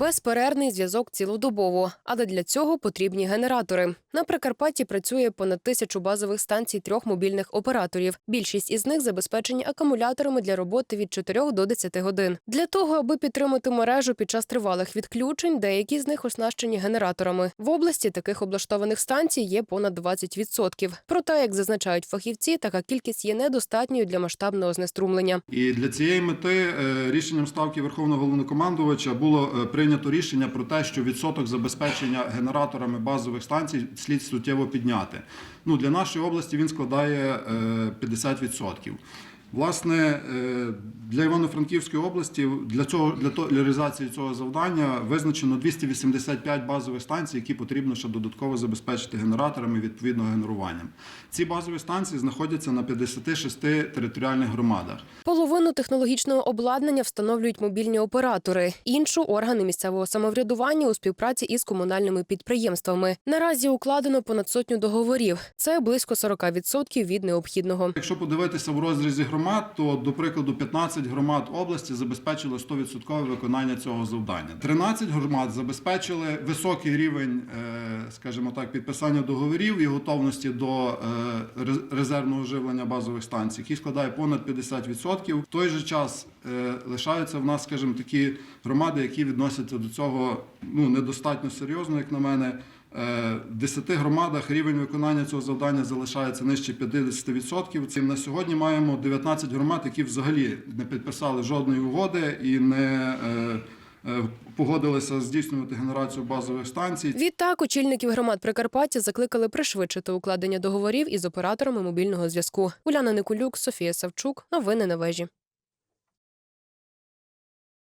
Безперервний зв'язок цілодобово, але для цього потрібні генератори. На Прикарпатті працює понад тисячу базових станцій трьох мобільних операторів. Більшість із них забезпечені акумуляторами для роботи від 4 до 10 годин. Для того, аби підтримати мережу під час тривалих відключень, деякі з них оснащені генераторами. В області таких облаштованих станцій є понад 20%. Проте, як зазначають фахівці, така кількість є недостатньою для масштабного знеструмлення. І для цієї мети е, рішенням ставки Верховного головнокомандувача було е, прийнято рішення про те, що відсоток забезпечення генераторами базових станцій слід суттєво підняти. Ну, для нашої області він складає е, 50%. Власне, е, для Івано-Франківської області для цього для то- для реалізації цього завдання визначено 285 базових станцій, які потрібно ще додатково забезпечити генераторами відповідно генеруванням. Ці базові станції знаходяться на 56 територіальних громадах. Половину технологічного обладнання встановлюють мобільні оператори, іншу органи місцевого самоврядування у співпраці із комунальними підприємствами. Наразі укладено понад сотню договорів. Це близько 40% від необхідного. Якщо подивитися в розрізі громад, то до прикладу 15 громад області забезпечили 100% виконання цього завдання. 13 громад забезпечили високий рівень, е, скажімо так, підписання договорів і готовності до е, резервного живлення базових станцій, який складає понад 50%. В той же час е, лишаються в нас, скажімо, такі громади, які відносяться до цього ну недостатньо серйозно, як на мене. Е, В 10 громадах рівень виконання цього завдання залишається нижче 50%. Цим на сьогодні маємо 19 громад, які взагалі не підписали жодної угоди і не е, е, погодилися здійснювати генерацію базових станцій. Відтак очільників громад Прикарпаття закликали пришвидшити укладення договорів із операторами мобільного зв'язку. Уляна Никулюк, Софія Савчук. Новини на вежі.